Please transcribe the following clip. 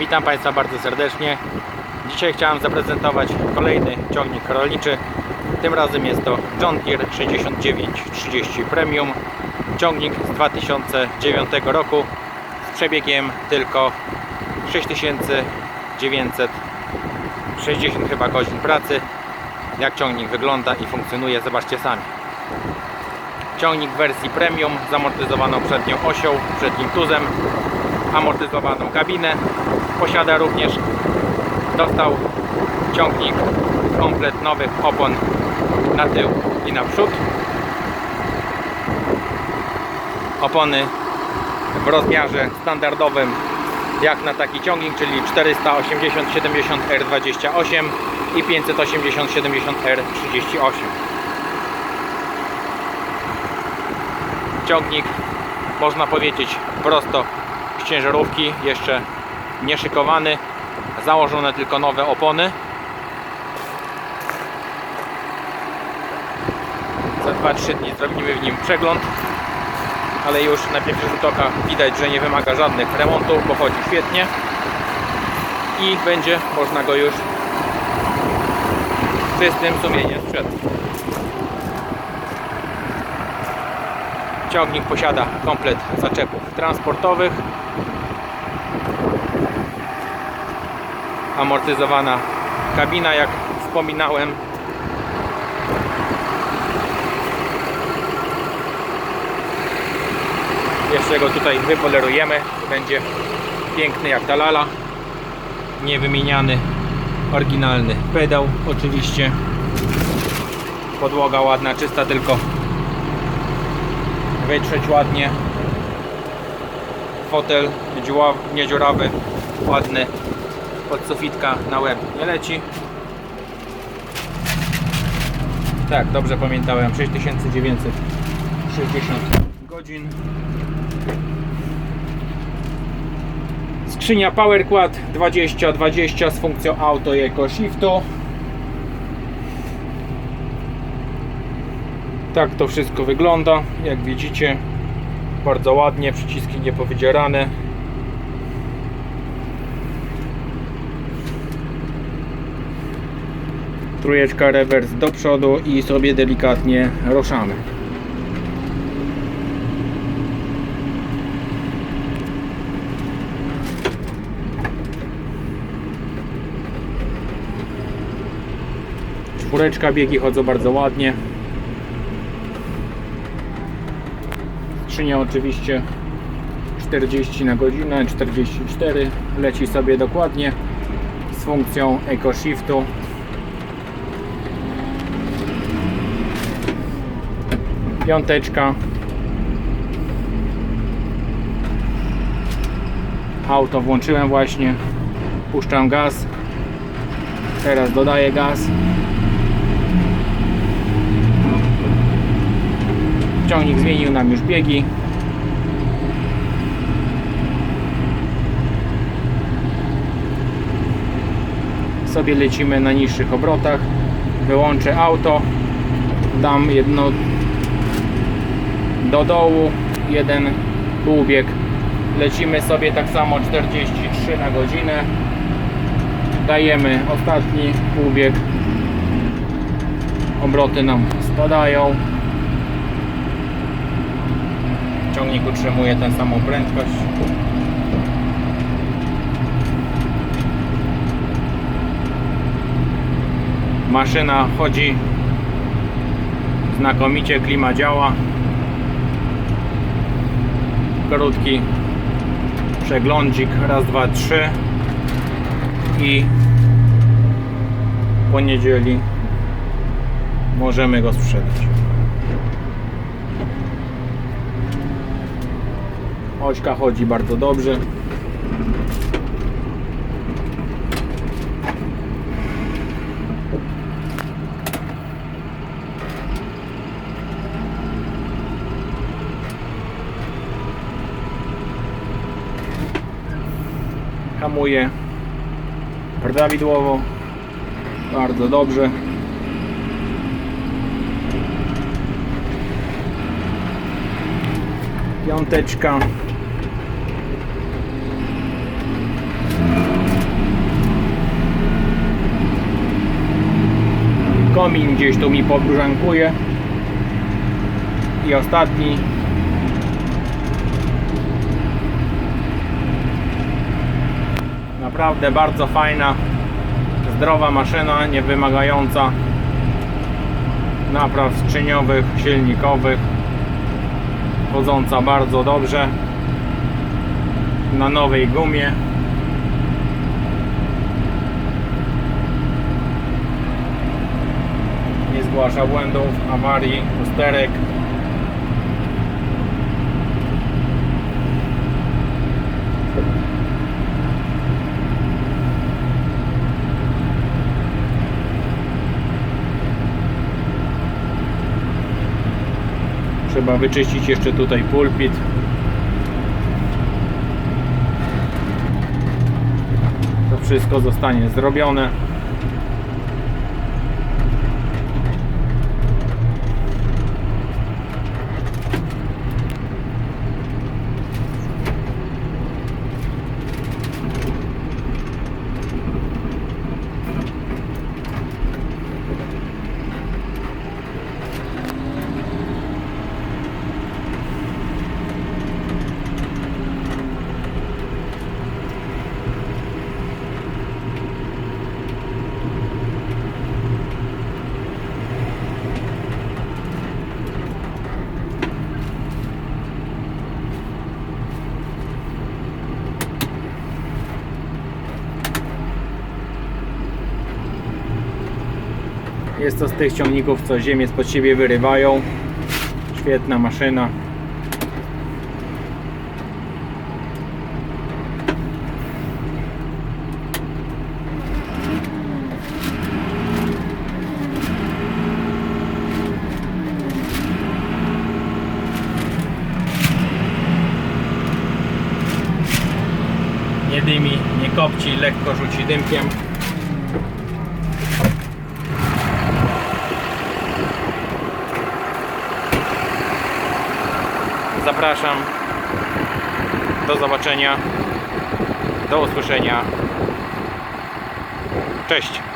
Witam Państwa bardzo serdecznie. Dzisiaj chciałem zaprezentować kolejny ciągnik rolniczy. Tym razem jest to John Deere 6930 Premium. Ciągnik z 2009 roku z przebiegiem tylko 6960 chyba godzin pracy. Jak ciągnik wygląda i funkcjonuje, zobaczcie sami. Ciągnik w wersji premium, zamortyzowaną przednią osią, przednim tuzem, amortyzowaną kabinę. Posiada również, dostał ciągnik komplet nowych opon na tył i na przód. Opony w rozmiarze standardowym jak na taki ciągnik, czyli 480-70 R28 i 580-70 R38. ciągnik można powiedzieć prosto z ciężarówki jeszcze nie szykowany założone tylko nowe opony. Za 2-3 dni zrobimy w nim przegląd. Ale już na pierwszy rzut oka widać, że nie wymaga żadnych remontów, bo chodzi świetnie. I będzie można go już czystym sumieniem sprzedać. Ciągnik posiada komplet zaczepów transportowych. Amortyzowana kabina, jak wspominałem. Jeszcze go tutaj wypolerujemy. Będzie piękny jak ta lala. Niewymieniany, oryginalny pedał oczywiście. Podłoga ładna, czysta, tylko wytrzeć ładnie fotel dziura- niedziurawy ładny od sufitka na łeb. Nie leci. Tak, dobrze pamiętałem. 6960 godzin. Skrzynia PowerQuad 2020 z funkcją auto i eco shiftu. Tak to wszystko wygląda. Jak widzicie, bardzo ładnie, przyciski niepowydzierane. Trójeczka rewers do przodu i sobie delikatnie ruszamy. Czwóreczka biegi chodzą bardzo ładnie. Skrzynia oczywiście 40 na godzinę, 44 leci sobie dokładnie z funkcją Eco Shiftu. Piąteczka. Auto włączyłem właśnie. Puszczam gaz. Teraz dodaję gaz. Ciągnik zmienił nam już biegi. Sobie lecimy na niższych obrotach. Wyłączę auto. Dam jedno do dołu, jeden półbieg. Lecimy sobie tak samo 43 na godzinę. Dajemy ostatni półbieg. Obroty nam spadają. ciągnik utrzymuje tę samą prędkość. Maszyna chodzi znakomicie, klima działa. Krótki przeglądzik, raz, dwa, trzy i po niedzieli możemy go sprzedać. Ośka chodzi bardzo dobrze. hamuje prawidłowo, bardzo dobrze. Piąteczka. Komin gdzieś tu mi podbrzankuje. I ostatni Naprawdę bardzo fajna, zdrowa maszyna, nie wymagająca napraw skrzyniowych, silnikowych. Chodząca bardzo dobrze na nowej gumie. Nie zgłasza błędów, awarii, usterek. Trzeba wyczyścić jeszcze tutaj pulpit. To wszystko zostanie zrobione. Jest to z tych ciągników, co ziemię spod siebie wyrywają. Świetna maszyna. Nie dymi, nie kopci, lekko rzuci dymkiem. Zapraszam. Do zobaczenia. Do usłyszenia. Cześć.